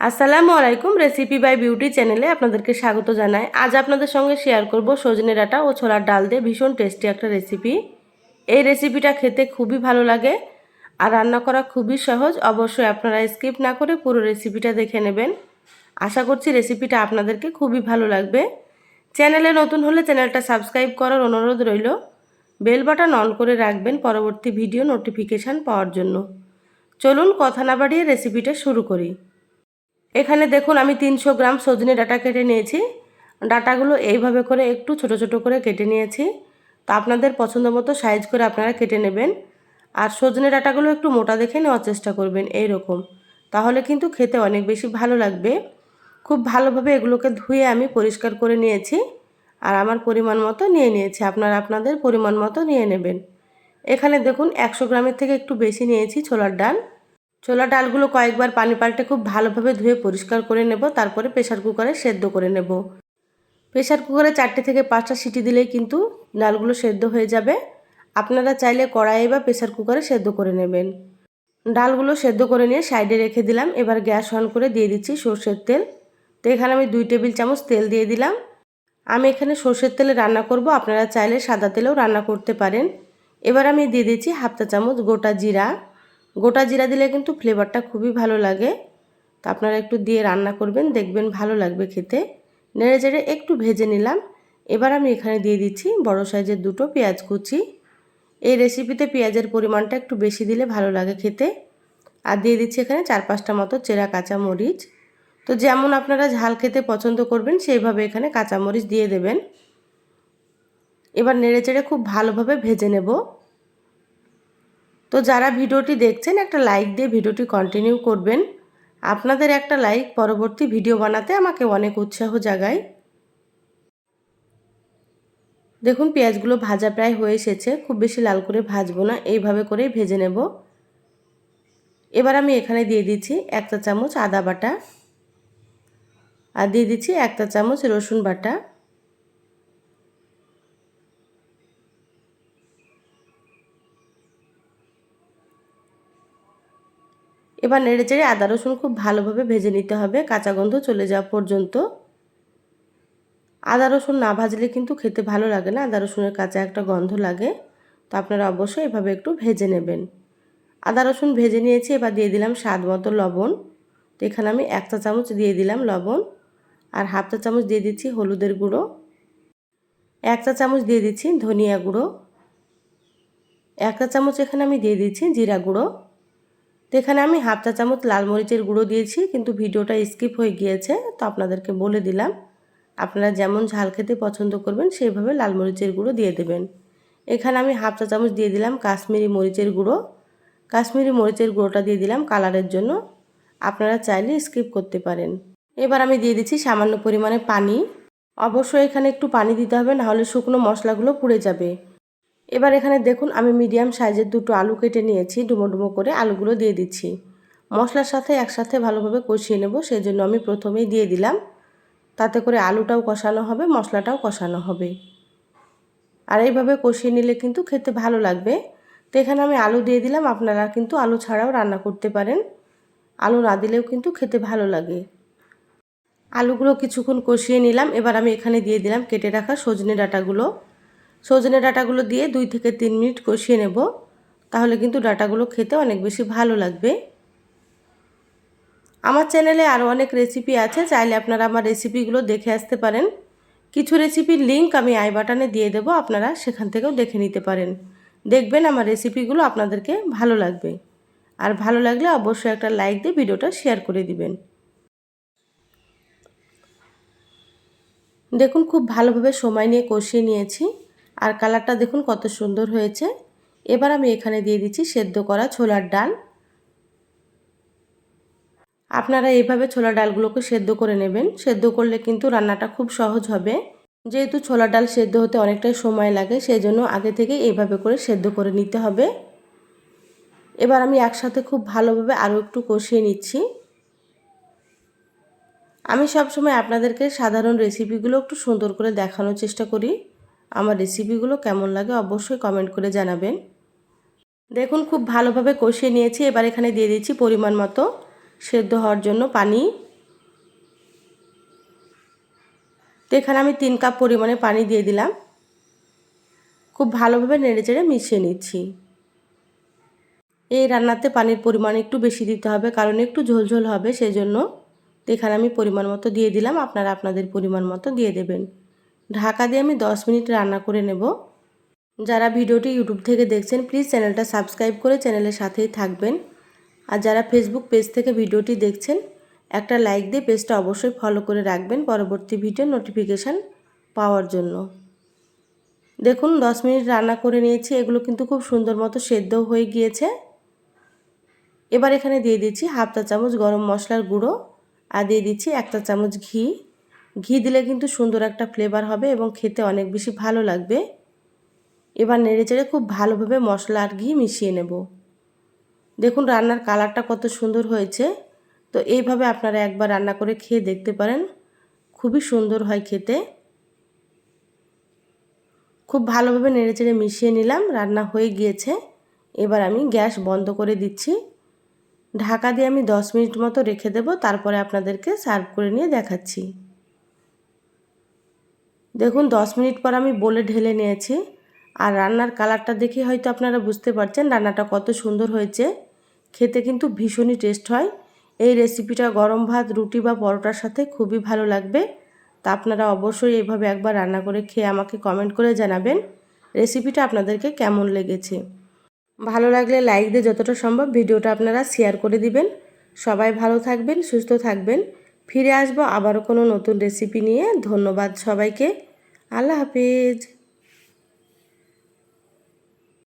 আসসালামু আলাইকুম recipe by beauty চ্যানেলে আপনাদেরকে স্বাগত জানাই। আজ আপনাদের সঙ্গে শেয়ার করব সজনে ডাঁটা ও ছোলার ডাল দিয়ে ভীষণ টেস্টি একটা রেসিপি এই রেসিপিটা খেতে খুবই ভালো লাগে আর রান্না করা খুবই সহজ। অবশ্যই আপনারা স্কিপ না করে পুরো রেসিপিটা দেখে নেবেন। আশা করছি রেসিপিটা আপনাদেরকে খুবই ভালো লাগবে। চ্যানেলে নতুন হলে চ্যানেলটা সাবস্ক্রাইব করার অনুরোধ রইল। বেল বাটন অন করে রাখবেন পরবর্তী ভিডিও নোটিফিকেশান পাওয়ার জন্য। চলুন কথা না বাড়িয়ে রেসিপিটা শুরু করি। এখানে দেখুন আমি তিনশো গ্রাম সজনে ডাটা কেটে নিয়েছি। ডাটাগুলো এইভাবে করে একটু ছোট ছোট করে কেটে নিয়েছি। তো আপনাদের পছন্দ মতো সাইজ করে আপনারা কেটে নেবেন। আর সজনে ডাটাগুলো একটু মোটা দেখে নেওয়ার চেষ্টা করবেন এই রকম তাহলে কিন্তু খেতে অনেক বেশি ভালো লাগবে। খুব ভালোভাবে এগুলোকে ধুয়ে আমি পরিষ্কার করে নিয়েছি। আর আমার পরিমাণ মতো নিয়ে নিয়েছি। আপনারা আপনাদের পরিমাণ মতো নিয়ে নেবেন। এখানে দেখুন একশো গ্রামের থেকে একটু বেশি নিয়েছি ছোলার ডাল। ছোলা ডালগুলো কয়েকবার পানি পাল্টে খুব ভালোভাবে ধুয়ে পরিষ্কার করে নেব, তারপরে প্রেশার কুকারে সেদ্ধ করে নেব। প্রেশার কুকারে চারটে থেকে পাঁচটা সিটি দিলেই কিন্তু ডালগুলো সেদ্ধ হয়ে যাবে। আপনারা চাইলে কড়াইয়ে বা প্রেশার কুকারে সেদ্ধ করে নেবেন। ডালগুলো সেদ্ধ করে নিয়ে সাইডে রেখে দিলাম, এবার গ্যাস অন করে দিয়ে দিচ্ছি সর্ষের তেল। তো এখানে আমি দুই টেবিল চামচ তেল দিয়ে দিলাম। আমি এখানে সর্ষের তেলে রান্না করব, আপনারা চাইলে সাদা তেলেও রান্না করতে পারেন। এবার আমি দিয়ে দিচ্ছি হাফটা চামচ গোটা জিরা। গোটা জিরা দিলে কিন্তু ফ্লেভারটা খুবই ভালো লাগে। তো আপনারা একটু দিয়ে রান্না করবেন, দেখবেন ভালো লাগবে খেতে। নেড়ে চেড়ে একটু ভেজে নিলাম। এবার আমি এখানে দিয়ে দিচ্ছি বড় সাইজের দুটো পেঁয়াজ কুচি। এই রেসিপিতে পেঁয়াজের পরিমাণটা একটু বেশি দিলে ভালো লাগে খেতে। আর দিয়ে দিচ্ছি এখানে চার পাঁচটা মতো চেরা কাঁচা মরিচ তো যেমন আপনারা ঝাল খেতে পছন্দ করবেন, সেইভাবে এখানে কাঁচামরিচ দিয়ে দেবেন। এবার নেড়ে চেড়ে খুব ভালোভাবে ভেজে নেব। তো যারা ভিডিওটি দেখছেন, একটা লাইক দিয়ে ভিডিওটি কন্টিনিউ করবেন। আপনাদের একটা লাইক পরবর্তী ভিডিও বানাতে আমাকে অনেক উৎসাহ জাগায়। দেখুন, পেঁয়াজগুলো ভাজা প্রায় হয়ে এসেছে। খুব বেশি লাল করে ভাজবো না, এইভাবে করেই ভেজে নেব। এবার আমি এখানে দিয়ে দিচ্ছি একটা চামচ আদা বাটা। আর দিয়ে দিচ্ছি একটা চামচ রসুন বাটা। এবার নেড়ে চেড়ে আদা, রসুন খুব ভালোভাবে ভেজে নিতে হবে। কাঁচা গন্ধ চলে যাওয়া পর্যন্ত। আদা, রসুন না ভাজলে কিন্তু খেতে ভালো লাগে না। আদা, রসুনের কাঁচা একটা গন্ধ লাগে। তো আপনারা অবশ্যই এভাবে একটু ভেজে নেবেন। আদা, রসুন ভেজে নিয়েছি, এবার দিয়ে দিলাম স্বাদ মতো লবণ। তো এখানে আমি একটা চামচ দিয়ে দিলাম লবণ। আর হাফ চা চামচ দিয়ে দিচ্ছি হলুদের গুঁড়ো। একটা চামচ দিয়ে দিচ্ছি ধনিয়া গুঁড়ো। একটা চামচ এখানে আমি দিয়ে দিচ্ছি জিরা গুঁড়ো। তো এখানে আমি হাফ চা চামচ লাল মরিচের গুঁড়ো দিয়েছি, কিন্তু ভিডিওটা স্কিপ হয়ে গিয়েছে, তো আপনাদেরকে বলে দিলাম। আপনারা যেমন ঝাল খেতে পছন্দ করবেন, সেইভাবে লাল মরিচের গুঁড়ো দিয়ে দেবেন। এখানে আমি হাফ চা চামচ দিয়ে দিলাম কাশ্মীরি মরিচের গুঁড়ো। কাশ্মীরি মরিচের গুঁড়োটা দিয়ে দিলাম কালারের জন্য। আপনারা চাইলে স্কিপ করতে পারেন। এবার আমি দিয়ে দিচ্ছি সামান্য পরিমাণে পানি। অবশ্যই এখানে একটু পানি দিতে হবে, নাহলে শুকনো মশলাগুলো পুড়ে যাবে। এবার এখানে দেখুন আমি মিডিয়াম সাইজের দুটো আলু কেটে নিয়েছি, ডুমো ডুমো করে আলুগুলো দিয়ে দিচ্ছি। মশলার সাথে একসাথে ভালোভাবে কষিয়ে নেব সেই জন্য আমি প্রথমেই দিয়ে দিলাম। তাতে করে আলুটাও কষানো হবে, মশলাটাও কষানো হবে। আর এইভাবে কষিয়ে নিলে কিন্তু খেতে ভালো লাগবে। তো এখানে আমি আলু দিয়ে দিলাম, আপনারা কিন্তু আলু ছাড়াও রান্না করতে পারেন। আলু না দিলেও কিন্তু খেতে ভালো লাগে। আলুগুলো কিছুক্ষণ কষিয়ে নিলাম, এবার আমি এখানে দিয়ে দিলাম কেটে রাখা সজনে ডাটাগুলো। সজনে ডাটাগুলো দিয়ে দুই থেকে তিন মিনিট কষিয়ে নেব। তাহলে কিন্তু ডাটাগুলো খেতে অনেক বেশি ভালো লাগবে। আমার চ্যানেলে আরও অনেক রেসিপি আছে, চাইলে আপনারা আমার রেসিপিগুলো দেখে আসতে পারেন। কিছু রেসিপির লিঙ্ক আমি আই বাটনে দিয়ে দেবো, আপনারা সেখান থেকেও দেখে নিতে পারেন। দেখবেন আমার রেসিপিগুলো আপনাদেরকে ভালো লাগবে। আর ভালো লাগলে অবশ্যই একটা লাইক দিয়ে ভিডিওটা শেয়ার করে দিবেন। দেখুন, খুব ভালোভাবে সময় নিয়ে কষিয়ে নিয়েছি। আর কালারটা দেখুন কত সুন্দর হয়েছে। এবার আমি এখানে দিয়ে দিচ্ছি সেদ্ধ করা ছোলার ডাল। আপনারা এইভাবে ছোলা ডালগুলোকে সেদ্ধ করে নেবেন। সেদ্ধ করলে কিন্তু রান্নাটা খুব সহজ হবে। যেহেতু ছোলা ডাল সেদ্ধ হতে অনেকটাই সময় লাগে সেই জন্য আগে থেকে এইভাবে করে সেদ্ধ করে নিতে হবে। এবার আমি একসাথে খুব ভালোভাবে আরও একটু কষিয়ে নিচ্ছি। আমি সবসময় আপনাদেরকে সাধারণ রেসিপিগুলো একটু সুন্দর করে দেখানোর চেষ্টা করি। আমার রেসিপিগুলো কেমন লাগে অবশ্যই কমেন্ট করে জানাবেন। দেখুন, খুব ভালোভাবে কষিয়ে নিয়েছি। এবার এখানে দিয়ে দিচ্ছি পরিমাণ মতো সেদ্ধ হওয়ার জন্য পানি। তো এখানে আমি তিন কাপ পরিমাণে পানি দিয়ে দিলাম। খুব ভালোভাবে নেড়ে চেড়ে মিশিয়ে নিচ্ছি। এই রান্নাতে পানির পরিমাণ একটু বেশি দিতে হবে, কারণ একটু ঝোলঝোল হবে সেই জন্য এখানে আমি পরিমাণ মতো দিয়ে দিলাম। আপনারা আপনাদের পরিমাণ মতো দিয়ে দেবেন। ঢাকা দিয়ে আমি দশ মিনিট রান্না করে নেব। যারা ভিডিওটি ইউটিউব থেকে দেখছেন প্লিজ চ্যানেলটা সাবস্ক্রাইব করে চ্যানেলের সাথেই থাকবেন। আর যারা ফেসবুক পেজ থেকে ভিডিওটি দেখছেন, একটা লাইক দিয়ে পেজটা অবশ্যই ফলো করে রাখবেন পরবর্তী ভিডিও নোটিফিকেশান পাওয়ার জন্য। দেখুন, দশ মিনিট রান্না করে নিয়েছি, এগুলো কিন্তু খুব সুন্দর মতো সেদ্ধ হয়ে গিয়েছে। এবার এখানে দিয়ে দিচ্ছি হাফ চা চামচ গরম মশলার গুঁড়ো আর দিয়ে দিচ্ছি একটা চামচ ঘি। ঘি দিলে কিন্তু সুন্দর একটা ফ্লেভার হবে এবং খেতে অনেক বেশি ভালো লাগবে। এবার নেড়ে চেড়ে খুব ভালোভাবে মশলা আর ঘি মিশিয়ে নেব। দেখুন রান্নার কালারটা কত সুন্দর হয়েছে। তো এইভাবে আপনারা একবার রান্না করে খেয়ে দেখতে পারেন। খুবই সুন্দর হয় খেতে। খুব ভালোভাবে নেড়ে চেড়ে মিশিয়ে নিলাম, রান্না হয়ে গিয়েছে। এবার আমি গ্যাস বন্ধ করে দিচ্ছি। ঢাকা দিয়ে আমি দশ মিনিট মতো রেখে দেব, তারপরে আপনাদেরকে সার্ভ করে নিয়ে দেখাচ্ছি। দেখুন, দশ মিনিট পর আমি বলে ঢেলে নিয়েছি। আর রান্নার কালারটা দেখে হয়তো আপনারা বুঝতে পারছেন রান্নাটা কত সুন্দর হয়েছে। খেতে কিন্তু ভীষণই টেস্ট হয়। এই রেসিপিটা গরম ভাত, রুটি বা পরোটার সাথে খুবই ভালো লাগবে। তা আপনারা অবশ্যই এইভাবে একবার রান্না করে খেয়ে আমাকে কমেন্ট করে জানাবেন রেসিপিটা আপনাদেরকে কেমন লেগেছে। ভালো লাগলে লাইক দিয়ে যতটা সম্ভব ভিডিওটা আপনারা শেয়ার করে দিবেন। সবাই ভালো থাকবেন, সুস্থ থাকবেন। ফিরে আসব আবারও কোনো নতুন রেসিপি নিয়ে। ধন্যবাদ সবাইকে। আল্লাহ হাফিজ।